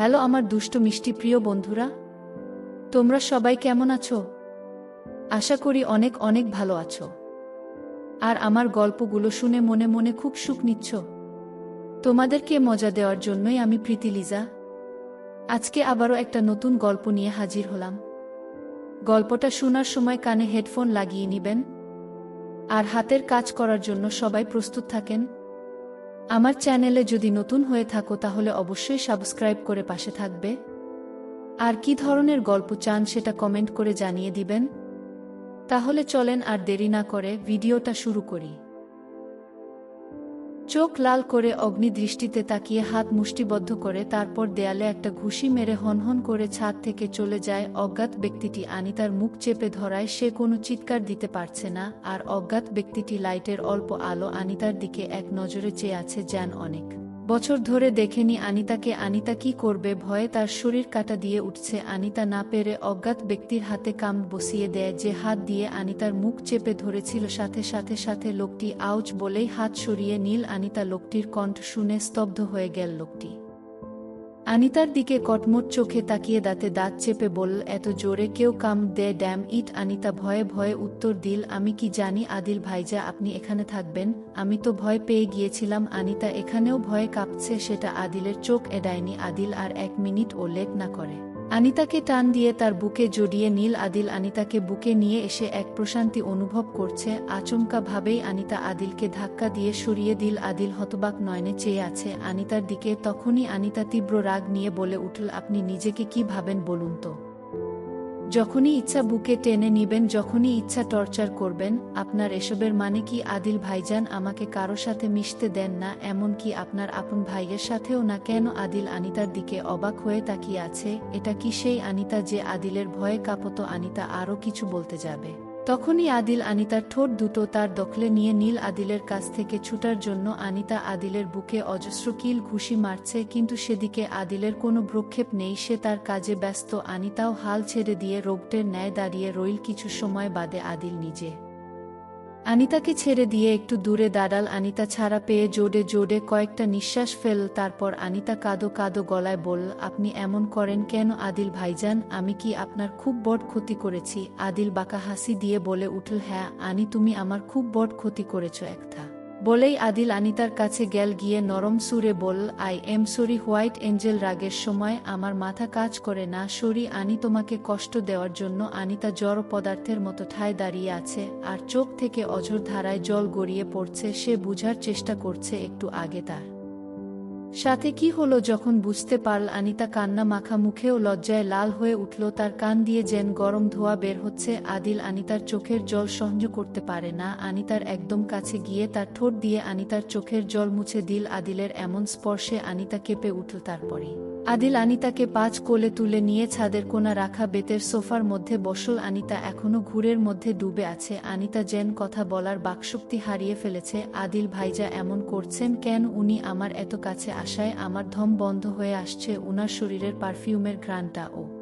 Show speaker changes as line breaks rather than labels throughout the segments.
Hello আমার দুষ্ট মিষ্টি প্রিয় বন্ধুরা। তোমরা সবাই কেমন আছো? আশা করি অনেক অনেক ভালো আছো। আর আমার গল্পগুলো শুনে মনে মনে খুব সুখ নিচ্ছ। তোমাদেরকে মজা দেওয়ার জন্যই আমি প্রীতি লিজা। আজকে আবারও একটা নতুন গল্প নিয়ে হাজির হলাম। গল্পটা শোনার সময় কানে হেডফোন লাগিয়ে নিবেন। আর হাতের কাজ করার জন্য সবাই প্রস্তুত থাকেন। আমার চ্যানেলে যদি নতুন হয়ে থাকো তাহলে অবশ্যই সাবস্ক্রাইব করে পাশে থাকবে। আর কি ধরনের গল্প চান সেটা কমেন্ট করে জানিয়ে দিবেন। তাহলে চলেন আর দেরি না করে ভিডিওটা শুরু করি। চোখ লাল করে অগ্নিদৃষ্টিতে তাকিয়ে হাত মুষ্টিবদ্ধ করে তারপর দেয়ালে একটা ঘুষি মেরে হনহন করে ছাদ থেকে চলে যায় অজ্ঞাত ব্যক্তিটি। আনিতার মুখ চেপে ধরায় সে কোনো চিৎকার দিতে পারছে না, আর অজ্ঞাত ব্যক্তিটি লাইটের অল্প আলো আনিতার দিকে এক নজরে চেয়ে আছে যান অনেক। বছর ধরে দেখেনি আনিতাকে, আনিতা কি করবে? ভয়ে তার শরীর কাটা দিয়ে উঠছে। আনিতা না পেরে অজ্ঞাত ব্যক্তির হাতে কাম বসিয়ে দেয়, যে হাত দিয়ে আনিতার মুখ চেপে ধরেছিল। সাথে সাথে সাথে লোকটি, আউচ বলেই হাত সরিয়ে নীল। আনিতা লোকটির কণ্ঠ শুনে স্তব্ধ হয়ে গেল লোকটি। আনিতার দিকে কটমট চোখে তাকিয়ে দাঁতে দাঁত চেপে বলল, এত জোরে কেউ কাম দে, ড্যাম ইট। আনিতা ভয়ে ভয়ে উত্তর দিল, আমি কি জানি আদিল ভাইজা, আপনি এখানে থাকবেন? আমি তো ভয় পেয়ে গিয়েছিলাম, আনিতা এখানেও ভয়ে কাঁপছে, সেটা আদিলের চোখ এডায়নি। আদিল আর এক মিনিট ও লেট না করে। আনিতাকে টান দিয়ে তার বুকে জড়িয়ে নীল আদিল আনিতাকে বুকে নিয়ে এসে এক প্রশান্তি অনুভব করছে আচমকা ভাবেই আনিতা আদিলকে ধাক্কা দিয়ে সরিয়ে দিল। আদিল হতবাক নয়নে চেয়ে আছে, আনিতার দিকে তখনই আনিতা তীব্র রাগ নিয়ে বলে উঠল, আপনি নিজেকে কি ভাবেন বলুন তো? যখনই ইচ্ছা বুকে টেনে নিবেন, যখনই ইচ্ছা টর্চার করবেন, আপনার এসবের মানে কি আদিল ভাইজান আমাকে কারও সাথে মিশতে দেন না, এমন কি আপনার আপন ভাইয়ের সাথেও না? কেন আদিল আনিতার দিকে অবাক হয়ে তাকিয়ে আছে? এটা কি সেই আনিতা যে আদিলের ভয়ে কাঁপত? আনিতা আরও কিছু বলতে যাবে। তখনই আদিল আনিতার ঠোঁট দুটো তার দখলে নিয়ে নীল আদিলের কাছ থেকে ছুটার জন্য আনিতা আদিলের বুকে অজস্র কিল ঘুষি মারছে, কিন্তু সেদিকে আদিলের কোনো ভ্রক্ষেপ নেই, সে তার কাজে ব্যস্ত। আনিতাও হাল ছেড়ে দিয়ে রোগটের ন্যায় দাঁড়িয়ে রইল কিছু সময় বাদে আদিল নিজে। আনিতাকে ছেড়ে দিয়ে একটু দূরে দাঁড়াল। আনিতা ছাড়া পেয়ে জোরে জোরে কয়েকটা নিঃশ্বাস ফেল। তারপর আনিতা কাদো কাদো গলায় বলল, আপনি এমন করেন কেন আদিল ভাইজান? আমি কি আপনার খুব বড় ক্ষতি করেছি? আদিল বাঁকা হাসি দিয়ে বলে উঠল হ্যাঁ আনি তুমি আমার খুব বড় ক্ষতি করেছ একটা বলেই আদিল আনিতার কাছে গেল গিয়ে নরম সুরে বল, I am sorry white angel রাগের সময় আমার মাথা কাজ করে না। সরি, আনি তোমাকে কষ্ট দেওয়ার জন্য আনিতা জড় পদার্থের মতো ঠায় দাঁড়িয়ে আছে আর চোখ থেকে অঝর ধারায় জল গড়িয়ে পড়ছে। সে বুঝার চেষ্টা করছে একটু আগে তার। সাথে কি হলো যখন বুঝতে পারল আনিতা কান্না মাখা মুখেও লজ্জায় লাল হয়ে উঠল, তার কান দিয়ে যেন গরম ধোয়া বের হচ্ছে। আদিল আনিতার চোখের জল সহ্য করতে পারে না। আনিতার একদম কাছে গিয়ে তার ঠোঁট দিয়ে আনিতার চোখের জল মুছে দিল। আদিলের এমন স্পর্শে আনিতা কেঁপে উঠল। তারপরে আদিল আনিতাকে পাঁচ কোলে তুলে নিয়ে ছাদের কোনা রাখা বেতের সোফার মধ্যে বসল আনিতা এখনও ঘুরের মধ্যে ডুবে আছে। আনিতা যেন কথা বলার বাকশক্তি হারিয়ে ফেলেছে। আদিল ভাইজা এমন করছেন কেন? উনি আমার এত কাছে আসায় আমার ধম বন্ধ হয়ে আসছে। উনার শরীরের পারফিউমের ঘ্রাণটা, ও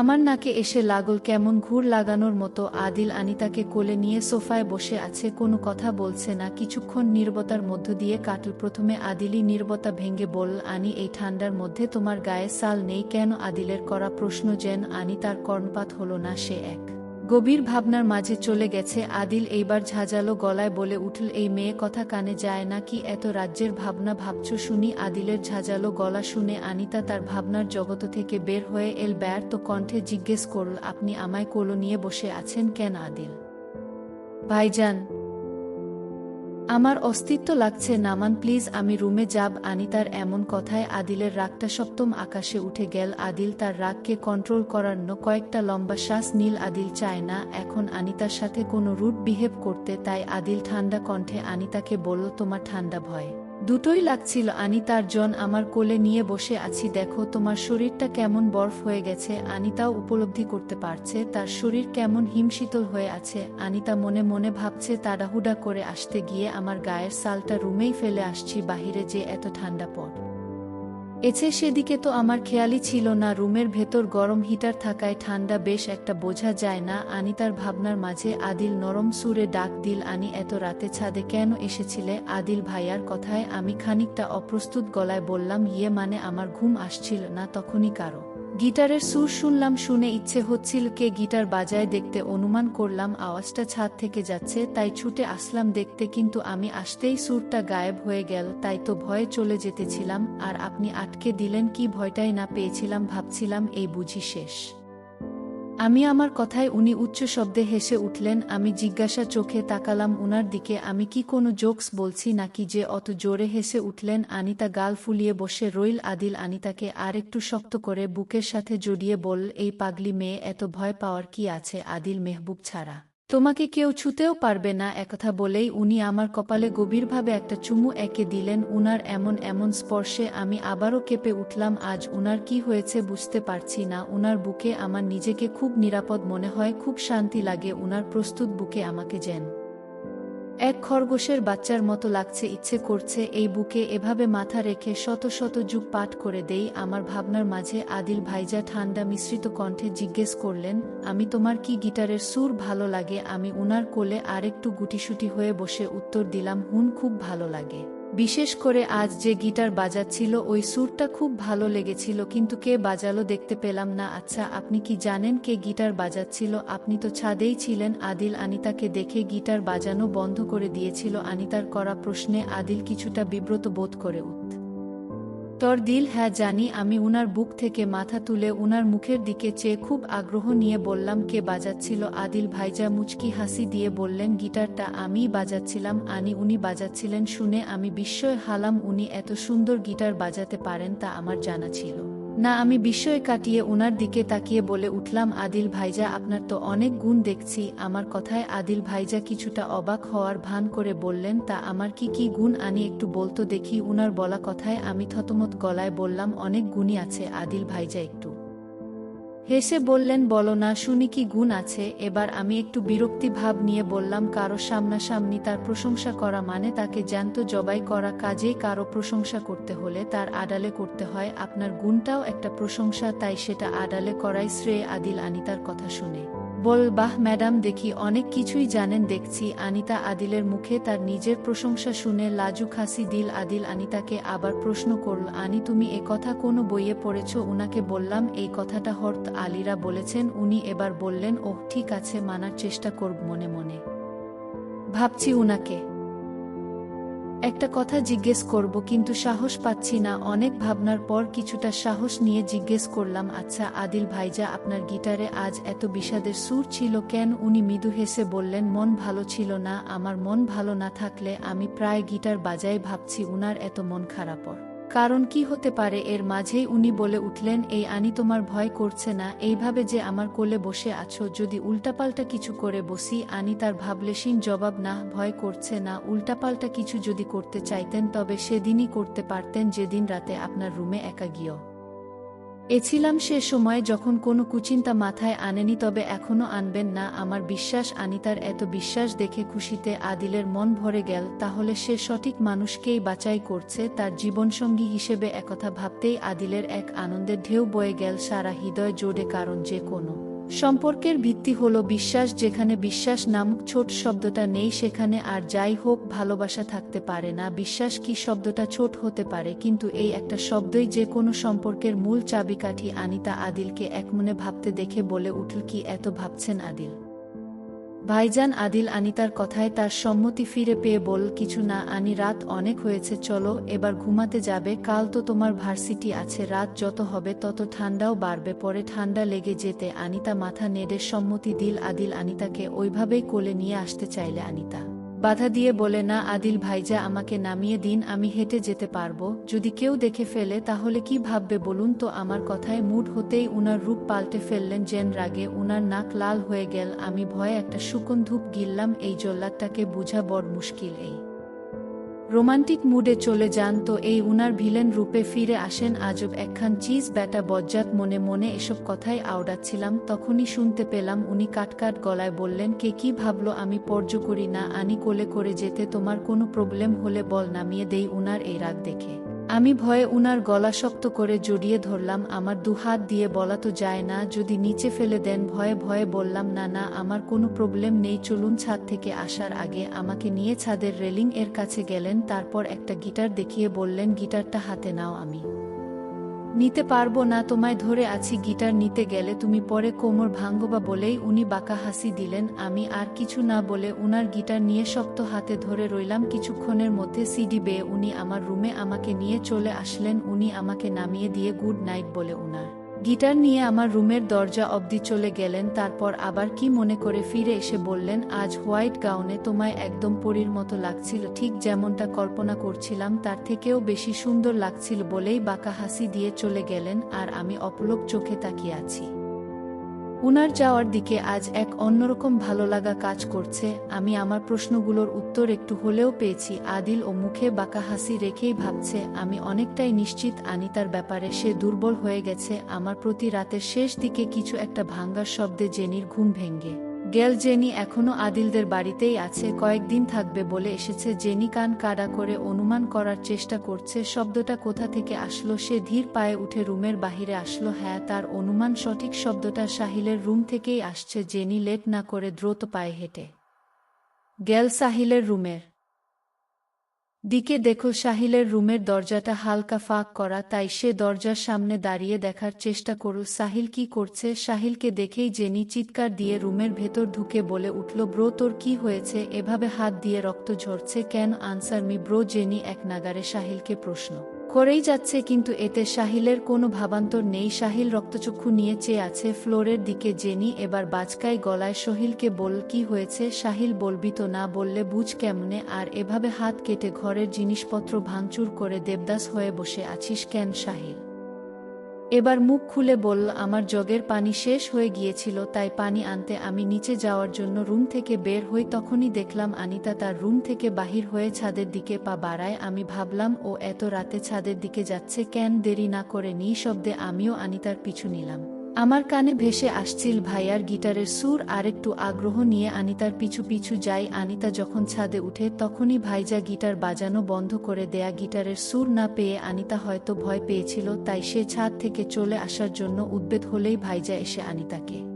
আমার নাকে এসে লাগল কেমন ঘুর লাগানোর মতো আদিল আনিতাকে কোলে নিয়ে সোফায় বসে আছে, কোনো কথা বলছে না, কিছুক্ষণ নির্বতার মধ্য দিয়ে কাটল। প্রথমে আদিলই নির্বতা ভেঙ্গে বল আনি, এই ঠান্ডার মধ্যে তোমার গায়ে সাল নেই, কেন আদিলের করা প্রশ্ন যেন আনি, তার কর্ণপাত হলো না, সে এক গভীর ভাবনার মাঝে চলে গেছে আদিল এইবার ঝাঁঝালো গলায় বলে উঠল, এই মেয়ে কথা কানে যায় না কি এত রাজ্যের ভাবনা ভাবছ শুনি? আদিলের ঝাঁঝালো গলা শুনে আনিতা তার ভাবনার জগত থেকে বের হয়ে এল ব্যর্থ কণ্ঠে জিজ্ঞেস করল, আপনি আমায় কোলো নিয়ে বসে আছেন কেন আদিল? ভাইজান আমার অস্তিত্ব লাগছে, নামান, প্লিজ, আমি রুমে যাব। আনিতার এমন কথায় আদিলের রাগটা সপ্তম আকাশে উঠে গেল। আদিল তার রাগকে কন্ট্রোল করার ন কয়েকটা লম্বা শ্বাস নীল আদিল চায় না। এখন আনিতার সাথে কোনো রুট বিহেভ করতে, তাই আদিল ঠান্ডা কণ্ঠে আনিতাকে বলল, তোমার ঠান্ডা ভয়। দুটোই লাগছিল। আনি তার জন আমার কোলে নিয়ে বসে আছি, দেখো তোমার শরীরটা কেমন বরফ হয়ে গেছে। আনিতাও উপলব্ধি করতে পারছে, তার শরীর কেমন হিমশীতল হয়ে আছে। আনিতা মনে মনে ভাবছে, তাড়াহুড়া করে আসতে গিয়ে আমার গায়ের সালটা রুমেই ফেলে আসছি, বাহিরে যে এত ঠান্ডা পড় এছে সেদিকে তো আমার খেয়ালই ছিল না, রুমের ভেতর গরম হিটার থাকায় ঠান্ডা বেশ একটা বোঝা যায় না আনিতার ভাবনার মাঝে আদিল নরম সুরে ডাক দিল, আনি, এত রাতে ছাদে কেন এসেছিলে? আদিল ভাইয়ার কথায় আমি খানিকটা অপ্রস্তুত গলায় বললাম ইয়ে মানে আমার ঘুম আসছিল না তখনই কারও গিটারের সুর শুনলাম, শুনে ইচ্ছে হচ্ছিল কে গিটার বাজায় দেখতে, অনুমান করলাম, আওয়াজটা ছাদ থেকে যাচ্ছে, তাই ছুটে আসলাম দেখতে, কিন্তু আমি আসতেই সুরটা গায়েব হয়ে গেল, তাই তো ভয়ে চলে যেতেছিলাম, আর আপনি আটকে দিলেন, কি ভয়টাই না পেয়েছিলাম, ভাবছিলাম, এই বুঝি শেষ। আমি আমার কথায় উনি উচ্চ শব্দে হেসে উঠলেন, আমি জিজ্ঞাসা চোখে তাকালাম উনার দিকে, আমি কি কোনো জোকস বলছি নাকি যে অত জোরে হেসে উঠলেন, আনিতা গাল ফুলিয়ে বসে রইল আদিল, আনিতাকে আর একটু শক্ত করে বুকের সাথে জড়িয়ে বল এই পাগলি মেয়ে, এত ভয় পাওয়ার কি আছে আদিল মেহবুব ছাড়া? তোমাকে কেউ ছুতেও পারবে না একথা বলেই উনি আমার কপালে গভীরভাবে একটা চুমু একে দিলেন, উনার এমন এমন স্পর্শে আমি আবারও কেঁপে উঠলাম, আজ উনার কি হয়েছে বুঝতে পারছি না, উনার বুকে আমার নিজেকে খুব নিরাপদ মনে হয়, খুব শান্তি লাগে, উনার প্রস্তুত বুকে আমাকে যেন। এক খরগোশের বাচ্চার মতো লাগছে, ইচ্ছে করছে এই বুকে এভাবে মাথা রেখে শত শত যুগ পাঠ করে দেই। আমার ভাবনার মাঝে আদিল ভাইজা ঠান্ডা মিশ্রিত কণ্ঠে জিজ্ঞেস করলেন, আমি তোমার কি গিটারের সুর ভালো লাগে? আমি উনার কোলে আরেকটু গুটিসুটি হয়ে বসে উত্তর দিলাম, হুন, খুব ভালো লাগে। বিশেষ করে আজ যে গিটার বাজাচ্ছিল, ওই সুরটা খুব ভালো লেগেছিল, কিন্তু কে বাজালো দেখতে পেলাম না। আচ্ছা আপনি কি জানেন কে গিটার বাজাচ্ছিল? আপনি তো ছাদেই ছিলেন, আদিল আনিতাকে দেখে গিটার বাজানো বন্ধ করে দিয়েছিল। আনিতার করা প্রশ্নে আদিল কিছুটা বিব্রত বোধ করে উঠ। তোর দিল হ্যাঁ জানি, আমি উনার বুক থেকে মাথা তুলে উনার মুখের দিকে চেয়ে খুব আগ্রহ নিয়ে বললাম, কে বাজাচ্ছিল? আদিল ভাইজা মুচকি হাসি দিয়ে বললেন, গিটারটা আমিই বাজাচ্ছিলাম, আনি উনি বাজাচ্ছিলেন শুনে আমি বিস্ময় হালাম, উনি এত সুন্দর গিটার বাজাতে পারেন তা আমার জানা ছিল। না, আমি বিস্ময় কাটিয়ে ওনার দিকে তাকিয়ে বলে উঠলাম, আদিল ভাইজা, আপনার তো অনেক গুণ দেখছি। আমার কথায় আদিল ভাইজা কিছুটা অবাক হওয়ার ভান করে বললেন, তা আমার কি কি গুণ? আনি একটু বলতো দেখি। উনার বলা কথায় আমি থতমত গলায় বললাম, অনেক গুণই আছে, আদিল ভাইজা, একটু। হেসে বললেন, বলো না, শুনি কি গুণ আছে। এবার আমি একটু বিরক্তি ভাব নিয়ে বললাম, কারও সামনাসামনি তার প্রশংসা করা মানে তাকে জ্যান্ত জবাই করা কাজেই কারও প্রশংসা করতে হলে তার আড়ালে করতে হয়। আপনার গুণটাও একটা প্রশংসা, তাই সেটা আড়ালে করাই শ্রেয়, আদিল আনিতার কথা শুনে। বল, বাহ, ম্যাডাম, দেখি অনেক কিছুই জানেন, দেখছি। আনিতা আদিলের মুখে তার নিজের প্রশংসা শুনে লাজু খাসি দিল আদিল আনিতাকে আবার প্রশ্ন করল, আনি, তুমি এ কথা কোনো বইয়ে পড়েছ? উনাকে বললাম, এই কথাটা হর্ত আলীরা বলেছেন। উনি এবার বললেন, ওহ, ঠিক আছে, মানার চেষ্টা করব মনে মনে। ভাবছি উনাকে। একটা কথা জিজ্ঞেস করব, কিন্তু সাহস পাচ্ছি না। অনেক ভাবনার পর কিছুটা সাহস নিয়ে জিজ্ঞেস করলাম আচ্ছা আদিল ভাইজা আপনার গিটারে আজ এত বিষাদের সুর ছিল কেন? উনি মৃদু হেসে বললেন, মন ভালো ছিল না, আমার মন ভালো না থাকলে আমি প্রায় গিটার বাজাই ভাবছি, উনার এত মন খারাপর। কারণ কি হতে পারে এর মাঝেই উনি বলে উঠলেন, এই আনি তোমার ভয় করছে না, এইভাবে যে আমার কোলে বসে আছো, যদি উল্টাপাল্টা কিছু করে বসি, আনি তার ভাবলেশীন জবাব, না, ভয় করছে না। উল্টাপাল্টা কিছু যদি করতে চাইতেন, তবে সেদিনই করতে পারতেন, যেদিন রাতে আপনার রুমে একা গিয়েও। এছিলাম সে সময় যখন কোনো কুচিন্তা মাথায় আনেনি তবে এখনও আনবেন না। আমার বিশ্বাস, আনিতার এত বিশ্বাস দেখে খুশিতে আদিলের মন ভরে গেল, তাহলে সে সঠিক মানুষকেই বাছাই করছে। তার জীবনসঙ্গী হিসেবে একথা ভাবতেই আদিলের এক আনন্দের ঢেউ বয়ে গেল সারা হৃদয় জোরে, কারণ যে কোনো। সম্পর্কের ভিত্তি হল বিশ্বাস, যেখানে বিশ্বাস নামক ছোট শব্দটা নেই, সেখানে আর যাই হোক ভালোবাসা থাকতে পারে না। বিশ্বাস কি শব্দটা ছোট হতে পারে, কিন্তু এই একটা শব্দই যে কোনো সম্পর্কের মূল চাবিকাঠি আনিতা আদিলকে একমনে ভাবতে দেখে বলে উঠল, কি এত ভাবছেন আদিল? ভাইজান আদিল আনিতার কথায় তার সম্মতি ফিরে পেয়ে বল, কিছু না, আনি, রাত অনেক হয়েছে, চলো, এবার ঘুমাতে যাবে, কাল তো তোমার ভার্সিটি আছে, রাত যত হবে তত ঠান্ডাও বাড়বে, পরে ঠান্ডা লেগে যেতে আনিতা মাথা নেড়ে সম্মতি দিল আদিল আনিতাকে, ওইভাবেই কোলে নিয়ে আসতে চাইলে আনিতা। বাধা দিয়ে বলে, না, আদিল ভাইজা আমাকে নামিয়ে দিন, আমি হেঁটে যেতে পারব। যদি কেউ দেখে ফেলে, তাহলে কি ভাববে বলুন তো? আমার কথায় মুড হতেই উনার রূপ পাল্টে ফেললেন জেন রাগে। উনার নাক লাল হয়ে গেল। আমি ভয়ে একটা শুকন ধূপ গিললাম। এই জল্লাদটাকে বুঝা বড় মুশকিল এই। রোমান্টিক মুডে চলে যান তো এই উনার ভিলেন রূপে ফিরে আসেন আজব একখান চিজ ব্যাটা বজ্জাত মনে মনে এসব কথাই আওড়াচ্ছিলাম, তখনই শুনতে পেলাম উনি কাটকাট গলায় বললেন, কে কি ভাবলো আমি পর্য করি না, আনি কোলে করে যেতে তোমার কোনো প্রবলেম হলে বল, নামিয়ে দেই উনার এই রাগ দেখে। আমি ভয়ে উনার গলা শক্ত করে জড়িয়ে ধরলাম, আমার দুহাত দিয়ে বলা তো যায় না, যদি নিচে ফেলে দেন, ভয়ে ভয়ে বললাম, না না, আমার কোনো প্রবলেম নেই, চলুন ছাদ থেকে আসার আগে আমাকে নিয়ে ছাদের রেলিং এর কাছে গেলেন, তারপর একটা গিটার দেখিয়ে বললেন, গিটারটা হাতে নাও, আমি। নিতে পারব না, তোমায় ধরে আছি, গিটার নিতে গেলে তুমি পরে কোমর ভাঙ্গবা বলেই উনি বাঁকা হাসি দিলেন। আমি আর কিছু না বলে উনার গিটার নিয়ে শক্ত হাতে ধরে রইলাম। কিছুক্ষণের মধ্যে সিডি বেয়ে উনি আমার রুমে আমাকে নিয়ে চলে আসলেন। উনি আমাকে নামিয়ে দিয়ে গুড নাইট বলে উনার গিটার নিয়ে আমার রুমের দরজা অবধি চলে গেলেন, তারপর আবার কি মনে করে ফিরে এসে বললেন, আজ হোয়াইট গাউনে তোমায় একদম পরীর মতো লাগছিল, ঠিক যেমনটা কল্পনা করছিলাম, তার থেকেও বেশি সুন্দর লাগছিল বলেই বাঁকা হাসি দিয়ে চলে গেলেন, আর আমি অপলক চোখে তাকিয়ে আছি। উনার যাওয়ার দিকে আজ এক অন্যরকম ভালো লাগা কাজ করছে, আমি আমার প্রশ্নগুলোর উত্তর একটু হলেও পেয়েছি, আদিল ও মুখে বাঁকা হাসি রেখেই ভাবছে, আমি অনেকটাই নিশ্চিত আনিতার ব্যাপারে সে দুর্বল হয়ে গেছে, আমার প্রতি রাতের শেষ দিকে কিছু একটা ভাঙ্গার শব্দে জেনির ঘুম ভেঙ্গে গেল জেনি এখনও আদিলদের বাড়িতেই আছে, কয়েকদিন থাকবে বলে এসেছে জেনি, কান কাডা করে অনুমান করার চেষ্টা করছে, শব্দটা কোথা থেকে আসলো, সে ধীর পায়ে উঠে রুমের বাহিরে আসলো হ্যাঁ তার অনুমান সঠিক শব্দটা সাহিলের রুম থেকেই আসছে, জেনি লেট না করে দ্রুত পায়ে হেঁটে। গেল সাহিলের রুমের। দিকে দেখো সাহিলের রুমের দরজাটা হালকা ফাঁক করা, তাই সে দরজার সামনে দাঁড়িয়ে দেখার চেষ্টা করু, সাহিল কি করছে? সাহিলকে দেখেই জেনি চিৎকার দিয়ে রুমের ভেতর ঢুকে বলে উঠল, ব্রো, তোর কি হয়েছে? এভাবে হাত দিয়ে রক্ত ঝরছে কেন? আনসার মি ব্রো, জেনি এক নাগারে সাহিলকে প্রশ্ন করেই যাচ্ছে, কিন্তু এতে সাহিলের কোনো ভাবান্তর নেই। সাহিল রক্তচক্ষু নিয়ে চেয়ে আছে ফ্লোরের দিকে। জেনি এবার বাজকায় গলায়, সহিলকে বল কি হয়েছে? সাহিল বলবি তো না বললে বুঝ কেমনে? আর এভাবে হাত কেটে ঘরের জিনিসপত্র ভাঙচুর করে দেবদাস হয়ে বসে আছিস কেন সাহিল এবার মুখ খুলে বলল আমার জগের পানি শেষ হয়ে গিয়েছিল, তাই পানি আনতে আমি নিচে যাওয়ার জন্য রুম থেকে বের হই, তখনই দেখলাম আনিতা তার রুম থেকে বাহির হয়ে ছাদের দিকে পা বাড়ায়, আমি ভাবলাম, ও এত রাতে ছাদের দিকে যাচ্ছে, কেন দেরি না করে নিঃশব্দে আমিও আনিতার পিছু নিলাম। আমার কানে ভেসে আসছিল ভাইয়ার গিটারের সুর আরেকটু আগ্রহ নিয়ে আনিতার পিছু পিছু যাই। আনিতা যখন ছাদে উঠে তখনই ভাইজা গিটার বাজানো বন্ধ করে দেয়া গিটারের সুর না পেয়ে আনিতা হয়তো ভয় পেয়েছিল, তাই সে ছাদ থেকে চলে আসার জন্য উদ্বেদ হলেই ভাইজা এসে আনিতাকে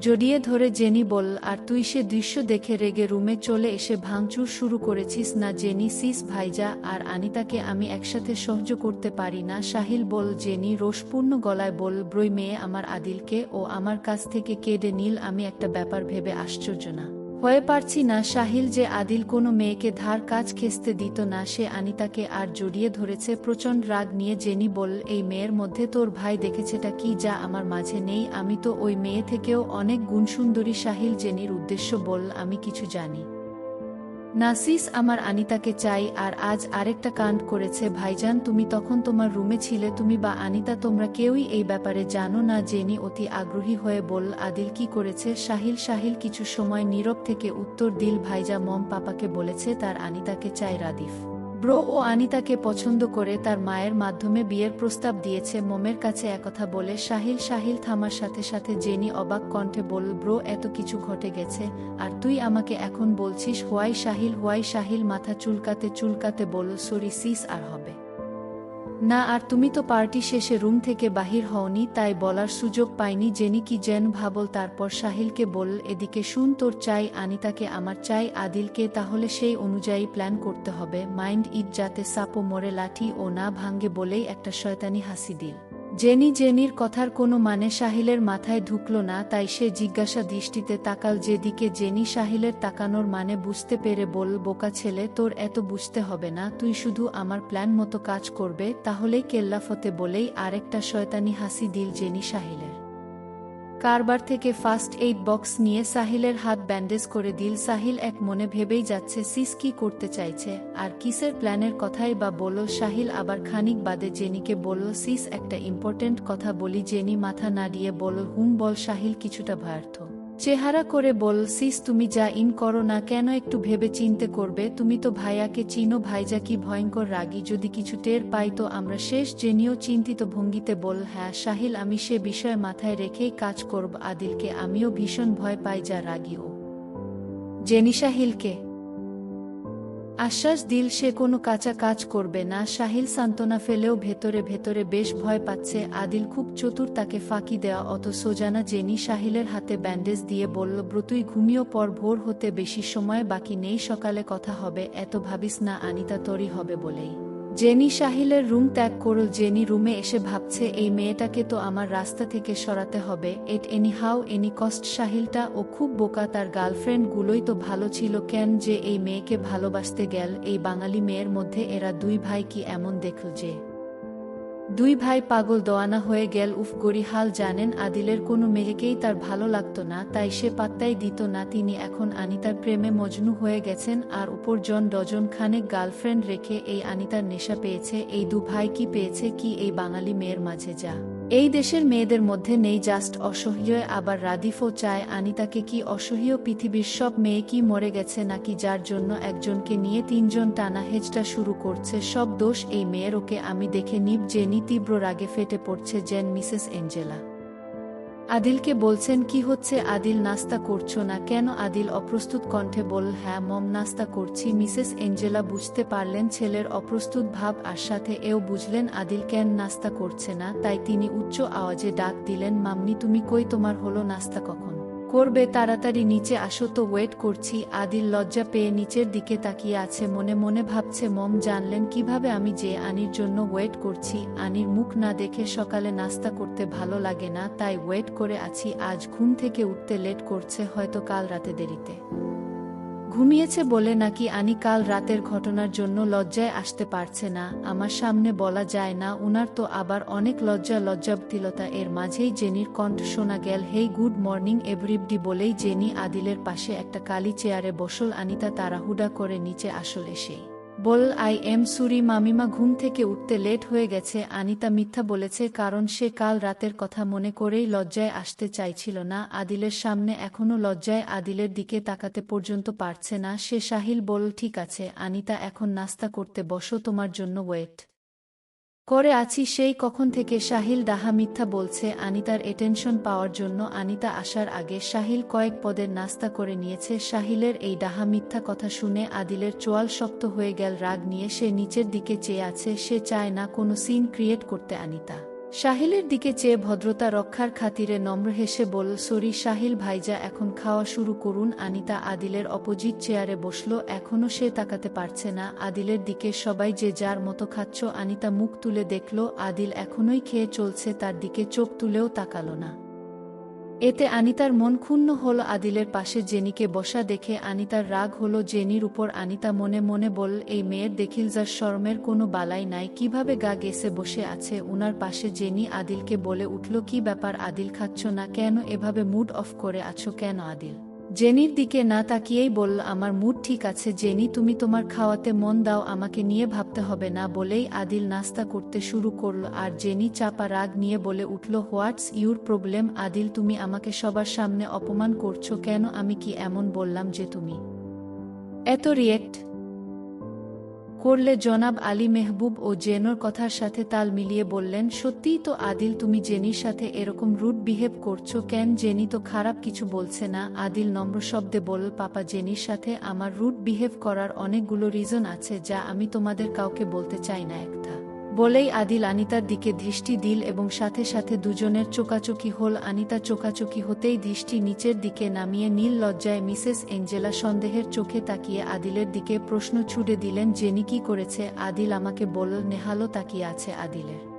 জড়িয়ে ধরে জেনি বল, আর তুই সে দৃশ্য দেখে রেগে রুমে চলে এসে ভাঙচুর শুরু করেছিস না, জেনি? সিস, ভাইজা, আর আনিতাকে আমি একসাথে সহ্য করতে পারি না। সাহিল বল, জেনি, রোষপূর্ণ গলায় বল, ব্রই মেয়ে আমার আদিলকে ও আমার কাছ থেকে কেড়ে নীল। আমি একটা ব্যাপার ভেবে আশ্চর্য না। হয়ে পারছি না সাহিল যে আদিল কোনো মেয়েকে ধার কাজ খেসতে দিত না, সে আনিতাকে আর জড়িয়ে ধরেছে প্রচণ্ড রাগ নিয়ে জেনি বল এই মেয়ের মধ্যে তোর ভাই দেখেছেটা কি যা আমার মাঝে নেই? আমি তো ওই মেয়ে থেকেও অনেক গুণসুন্দরী সাহিল জেনির উদ্দেশ্য বল আমি কিছু জানি। নাসিস আমার আনিতাকে চাই আর আজ আরেকটা কাণ্ড করেছে, ভাইজান, তুমি তখন তোমার রুমে ছিলে, তুমি বা আনিতা তোমরা কেউই এই ব্যাপারে জানো না, জেনি অতি আগ্রহী হয়ে বল, আদিল কি করেছে? সাহিল সাহিল, কিছু সময় নীরব থেকে উত্তর দিল, ভাইজা মম পাপাকে বলেছে, তার আনিতাকে চাই রাদিফ। ব্রো ও আনিতাকে পছন্দ করে তার মায়ের মাধ্যমে বিয়ের প্রস্তাব দিয়েছে মোমের কাছে একথা বলে শাহিল শাহিল থামার সাথে সাথে জেনি অবাক কণ্ঠে বল ব্রো, এত কিছু ঘটে গেছে। আর তুই আমাকে এখন বলছিস, হোয়াই সাহিল হোয়াই শাহিল, মাথা চুলকাতে চুলকাতে বল সরি, সিস, আর হবে। না, আর তুমি তো পার্টি শেষে রুম থেকে বাহির হওনি, তাই বলার সুযোগ পাইনি, জেনি কি জেন ভাবল, তারপর সাহিলকে বল এদিকে শুন, তোর চাই আনিতাকে, আমার চাই আদিলকে, তাহলে সেই অনুযায়ী প্ল্যান করতে হবে। মাইন্ড ইট যাতে সাপো মরে, লাঠি ও না ভাঙ্গে বলেই একটা শয়তানি হাসি দিল। জেনি জেনির কথার কোনো মানে সাহিলের মাথায় ঢুকল না, তাই সে জিজ্ঞাসা দৃষ্টিতে তাকাল যেদিকে জেনি সাহিলের তাকানোর মানে বুঝতে পেরে বল, বোকা ছেলে, তোর এত বুঝতে হবে না, তুই শুধু আমার প্ল্যান মতো কাজ করবে, তাহলেই কেল্লাফতে বলেই আরেকটা শয়তানি হাসি দিল জেনি সাহিলের। কারবার থেকে ফার্স্ট এইড বক্স নিয়ে সাহিলের হাত ব্যান্ডেজ করে দিল। সাহিল এক মনে ভেবেই যাচ্ছে, সিস কি করতে চাইছে? আর কিসের প্ল্যানের কথাই বা বলল? সাহিল আবার খানিক বাদে জেনিকে বলল, সিস, একটা ইম্পর্টেন্ট কথা বলি। জেনি মাথা নাড়িয়ে বলল, হুম, বল সাহিল, কিছুটা ভয়ার্থ চেহারা করে বল, সিস, তুমি যা ইন করো না কেন একটু ভেবে চিনতে করবে। তুমি তো ভাইয়াকে চিনো, ভাইজা কি ভয়ঙ্কর রাগি। যদি কিছু টের পাই তো আমরা শেষ। জেনিও চিন্তিত ভঙ্গিতে বল হ্যাঁ সাহিল, আমি সে বিষয়ে মাথায় রেখেই কাজ করব। আদিলকে আমিও ভীষণ ভয় পাই যা রাগিও ও। জেনি সাহিলকে আশ্বাস দিল সে কোনো কাঁচা কাজ করবে না। সাহিল সান্ত্বনা ফেলেও ভেতরে ভেতরে বেশ ভয় পাচ্ছে। আদিল খুব চতুর তাকে ফাঁকি দেওয়া অত সোজানা জেনি সাহিলের হাতে ব্যান্ডেজ দিয়ে বলল, ব্রতুই ঘুমিয়ে পর ভোর হতে বেশি সময় বাকি নেই, সকালে কথা হবে। এত ভাবিস না, আনিতা তরি হবে বলেই। জেনি সাহিলের রুম ত্যাগ করল। জেনি রুমে এসে ভাবছে, এই মেয়েটাকে তো আমার রাস্তা থেকে সরাতে হবে। At any how any cost সাহিলটা ও খুব বোকা, তার গার্লফ্রেন্ডগুলোই তো ভালো ছিল। কেন যে এই মেয়েকে ভালোবাসতে গেল? এই বাঙালি মেয়ের মধ্যে এরা দুই ভাই কি এমন দেখল যে দুই ভাই পাগল দোয়ানা হয়ে গেল, উফ গরিহাল জানেন, আদিলের কোনো মেয়েকেই তার ভালো লাগত না, তাই সে পাত্তাই দিত না, তিনি এখন আনিতার প্রেমে মজনু হয়ে গেছেন, আর উপর জন ডজন খানেক গার্লফ্রেন্ড রেখে এই আনিতার নেশা পেয়েছে, এই দু ভাই কি পেয়েছে, কি এই বাঙালি মেয়ের মাঝে যা। এই দেশের মেয়েদের মধ্যে নেই জাস্ট অসহ্য আবার রাদিফও চায় আনিতাকে কি অসহ্য পৃথিবীর সব মেয়ে কি মরে গেছে নাকি যার জন্য একজনকে নিয়ে তিনজন টানা হেজটা শুরু করছে, সব দোষ এই মেয়ের, ওকে আমি দেখে নিব জেনি তীব্র রাগে ফেটে পড়ছে জেন মিসেস এঞ্জেলা। আদিলকে বলছেন, কি হচ্ছে? আদিল, নাস্তা করছ না কেন? আদিল অপ্রস্তুত কণ্ঠে বল হ্যাঁ মম, নাস্তা করছি। মিসেস এঞ্জেলা বুঝতে পারলেন, ছেলের অপ্রস্তুত ভাব আর সাথে এও বুঝলেন, আদিল কেন নাস্তা করছে না? তাই তিনি উচ্চ আওয়াজে ডাক দিলেন মামনি তুমি কই? তোমার হলো নাস্তা কখন? করবে তাড়াতাড়ি নিচে আসো তো ওয়েট করছি। আদিল লজ্জা পেয়ে নিচের দিকে তাকিয়ে আছে, মনে মনে ভাবছে, মম জানলেন কীভাবে আমি যে আনির জন্য ওয়েট করছি। আনির মুখ না দেখে সকালে নাস্তা করতে ভালো লাগে না, তাই ওয়েট করে আছি। আজ ঘুম থেকে উঠতে লেট করছে, হয়তো কাল রাতে দেরিতে। ঘুমিয়েছে বলে নাকি আনি কাল রাতের ঘটনার জন্য লজ্জায় আসতে পারছে না। আমার সামনে বলা যায় না, উনার তো আবার অনেক লজ্জা লজ্জাবতিলতা। এর মাঝেই জেনির কণ্ঠ শোনা গেল, হেই, গুড মর্নিং এভরিবডি বলেই জেনি আদিলের পাশে একটা কালি চেয়ারে বসল। আনিতা তাড়াহুডা করে নিচে আসল সেই বল, আই এম সুরি, মামিমা ঘুম থেকে উঠতে লেট হয়ে গেছে। আনিতা মিথ্যা বলেছে, কারণ সে কাল রাতের কথা মনে করেই লজ্জায় আসতে চাইছিল না। আদিলের সামনে এখনও লজ্জায় আদিলের দিকে তাকাতে পর্যন্ত পারছে না। সে, সাহিল, বল, ঠিক আছে। আনিতা, এখন নাস্তা করতে বসো, তোমার জন্য ওয়েট। করে আছি সেই কখন থেকে শাহিল দাহা মিথ্যা বলছে আনিতার এটেনশন পাওয়ার জন্য আনিতা আসার আগে শাহিল কয়েক পদের নাস্তা করে নিয়েছে। সাহিলের এই দাহা মিথ্যা কথা শুনে আদিলের চোয়াল শক্ত হয়ে গেল। রাগ নিয়ে সে নিচের দিকে চেয়ে আছে। সে চায় না কোনো সিন ক্রিয়েট করতে আনিতা। সাহিলের দিকে চেয়ে ভদ্রতা রক্ষার খাতিরে নম্র হেসে বল, সরি সাহিল ভাইজা এখন খাওয়া শুরু করুন। আনিতা আদিলের অপোজিট চেয়ারে বসল এখনও সে তাকাতে পারছে না। আদিলের দিকে সবাই যে যার মতো খাচ্ছ। আনিতা মুখ তুলে দেখল, আদিল এখনই খেয়ে চলছে, তার দিকে চোখ তুলেও তাকালো না। এতে আনিতার মন ক্ষুণ্ণ হল আদিলের পাশে জেনিকে বসা দেখে আনিতার রাগ হল জেনির উপর। আনিতা মনে মনে বল এই মেয়ের দেখিল যার শর্মের কোনো বালাই নাই, কীভাবে গা গেসে বসে আছে? উনার পাশে জেনি আদিলকে বলে উঠল, কি ব্যাপার আদিল খাচ্ছ না? কেন এভাবে মুড অফ করে আছো? কেন আদিল? জেনির দিকে না তাকিয়েই বলল, আমার মুড ঠিক আছে, জেনি, তুমি তোমার খাওয়াতে মন দাও, আমাকে নিয়ে ভাবতে হবে না, বলেই আদিল নাস্তা করতে শুরু করল। আর জেনি চাপা রাগ নিয়ে বলে উঠল, হোয়াটস ইউর প্রবলেম, আদিল, তুমি আমাকে সবার সামনে অপমান করছ কেন? আমি কি এমন বললাম যে তুমি? এত রিয়েক্ট করলে জনাব আলী মেহবুব ও জেনোর কথার সাথে তাল মিলিয়ে বললেন, সত্যিই তো আদিল, তুমি জেনির সাথে এরকম রুট বিহেভ করছ কেন? জেনি তো খারাপ কিছু বলছে না। আদিল নম্র শব্দে বলল, পাপা, জেনির সাথে আমার রুট বিহেভ করার অনেকগুলো রিজন আছে যা আমি তোমাদের কাউকে বলতে চাই না, একটা। বলেই আদিল আনিতার দিকে দৃষ্টি দিল এবং সাথে সাথে দুজনের চোকাচোকি হল। আনিতা চোকাচোকি হতেই দৃষ্টি নিচের দিকে নামিয়ে নীল লজ্জায় মিসেস এঞ্জেলা সন্দেহের চোখে তাকিয়ে আদিলের দিকে প্রশ্ন ছুড়ে দিলেন, জেনি কি করেছে? আদিল আমাকে বলল নেহালো তাকিয়ে আছে আদিলের।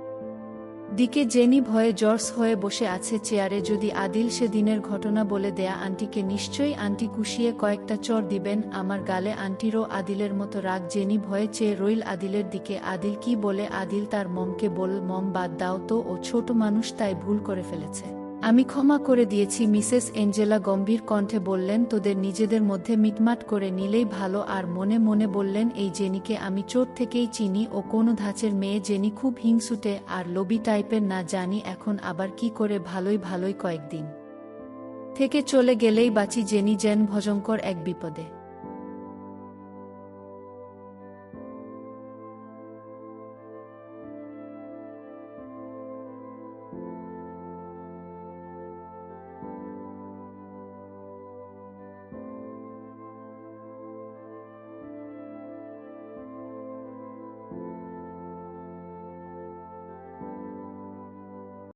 দিকে জেনি ভয়ে জর্স হয়ে বসে আছে চেয়ারে যদি আদিল সেদিনের ঘটনা বলে দেয়া আন্টিকে নিশ্চয়ই আন্টি কুশিয়ে কয়েকটা চর দিবেন, আমার গালে আন্টিরও আদিলের মতো রাগ। জেনি ভয়ে চেয়ে রইল আদিলের দিকে, আদিল কি বলে? আদিল তার মমকে বল, মম বাদ দাও তো, ও ছোট মানুষ, তাই ভুল করে ফেলেছে। আমি ক্ষমা করে দিয়েছি, মিসেস এঞ্জেলা গম্ভীর কণ্ঠে বললেন, তোদের নিজেদের মধ্যে মিটমাট করে নিলেই ভালো। আর মনে মনে বললেন, এই জেনিকে আমি চোট থেকেই চিনি ও কোনো ধাঁচের মেয়ে জেনি খুব হিংসুটে আর লবি টাইপের না জানি এখন আবার কি করে ভালোই ভালোই কয়েকদিন থেকে চলে গেলেই বাঁচি জেনি জেন ভজঙ্কর এক বিপদে।